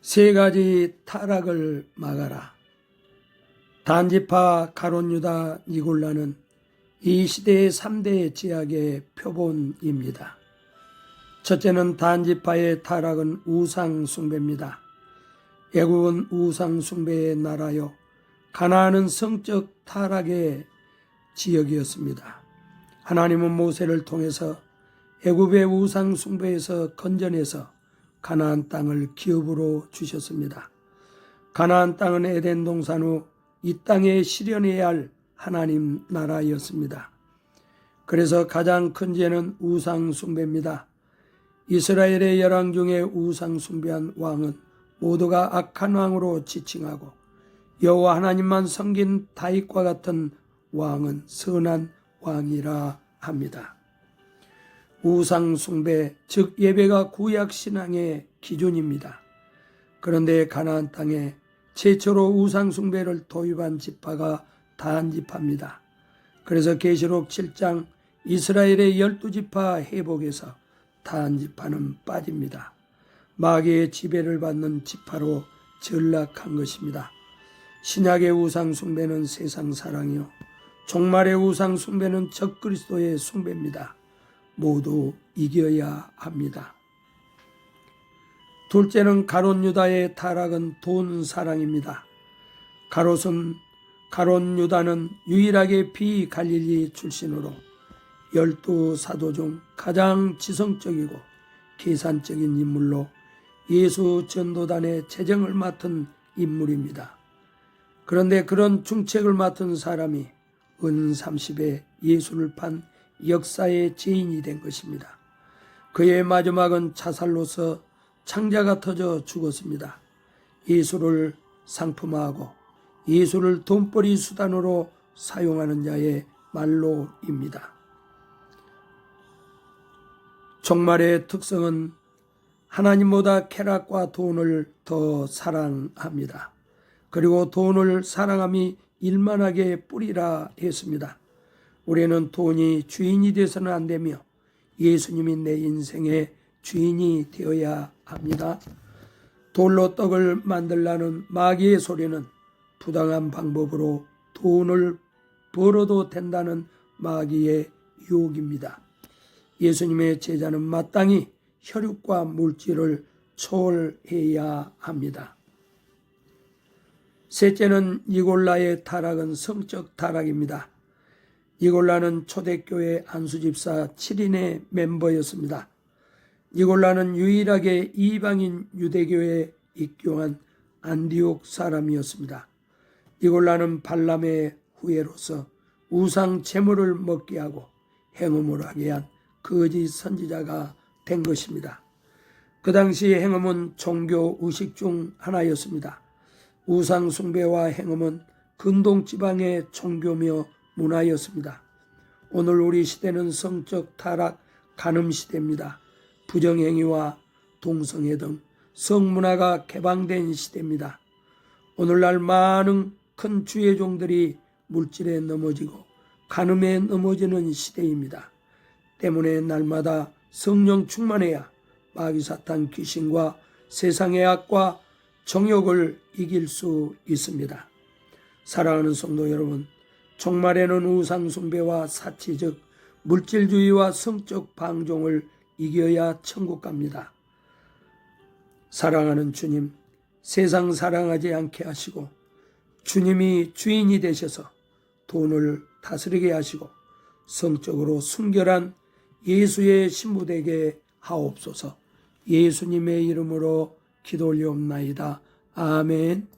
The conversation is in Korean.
세 가지 타락을 막아라. 단지파 가론유다 니골라는 이 시대의 3대 제약의 표본입니다. 첫째는 단지파의 타락은 우상 숭배입니다. 애국은 우상 숭배의 나라요. 가나안은 성적 타락의 지역이었습니다. 하나님은 모세를 통해서 애굽의 우상 숭배에서 건져내서 가나안 땅을 기업으로 주셨습니다. 가나안 땅은 에덴 동산 후 이 땅에 실현해야 할 하나님 나라였습니다. 그래서 가장 큰 죄는 우상 숭배입니다. 이스라엘의 열왕 중에 우상 숭배한 왕은 모두가 악한 왕으로 지칭하고 여호와 하나님만 섬긴 다윗과 같은 왕은 선한 왕이라 합니다. 우상 숭배 즉 예배가 구약 신앙의 기준입니다. 그런데 가나안 땅에 최초로 우상 숭배를 도입한 지파가 단지파입니다. 그래서 계시록 7장 이스라엘의 열두 지파 회복에서 단지파는 빠집니다. 마귀의 지배를 받는 지파로 전락한 것입니다. 신약의 우상 숭배는 세상 사랑이요 종말의 우상 숭배는 적그리스도의 숭배입니다. 모두 이겨야 합니다. 둘째는 가론 유다의 타락은 돈 사랑입니다. 가롯은 가론 유다는 유일하게 비갈릴리 출신으로 열두 사도 중 가장 지성적이고 계산적인 인물로 예수 전도단의 재정을 맡은 인물입니다. 그런데 그런 중책을 맡은 사람이 은 30에 예수를 판 역사의 죄인이 된 것입니다. 그의 마지막은 자살로서 창자가 터져 죽었습니다. 예수를 상품화하고 예수를 돈벌이 수단으로 사용하는 자의 말로입니다. 종말의 특성은 하나님보다 쾌락과 돈을 더 사랑합니다. 그리고 돈을 사랑함이 일만하게 뿌리라 했습니다. 우리는 돈이 주인이 되서는 안 되며 예수님이 내 인생의 주인이 되어야 합니다. 돌로 떡을 만들라는 마귀의 소리는 부당한 방법으로 돈을 벌어도 된다는 마귀의 유혹입니다. 예수님의 제자는 마땅히 혈육과 물질을 초월해야 합니다. 셋째는 니골라의 타락은 성적 타락입니다. 니골라는 초대교회 안수집사 7인의 멤버였습니다. 니골라는 유일하게 이방인 유대교에 입교한 안디옥 사람이었습니다. 니골라는 발람의 후예로서 우상 제물을 먹게 하고 행음을 하게 한 거짓 선지자가 된 것입니다. 그 당시 행음은 종교 의식 중 하나였습니다. 우상 숭배와 행음은 근동 지방의 종교며 문화였습니다. 오늘 우리 시대는 성적 타락 간음 시대입니다. 부정행위와 동성애 등 성문화가 개방된 시대입니다. 오늘날 많은 큰 주의 종들이 물질에 넘어지고 간음에 넘어지는 시대입니다. 때문에 날마다 성령 충만해야 마귀 사탄 귀신과 세상의 악과 정욕을 이길 수 있습니다. 사랑하는 성도 여러분, 종말에는 우상 숭배와 사치 즉 물질주의와 성적 방종을 이겨야 천국 갑니다. 사랑하는 주님, 세상 사랑하지 않게 하시고 주님이 주인이 되셔서 돈을 다스리게 하시고 성적으로 순결한 예수의 신부되게 하옵소서. 예수님의 이름으로 기도 올리옵나이다. 아멘.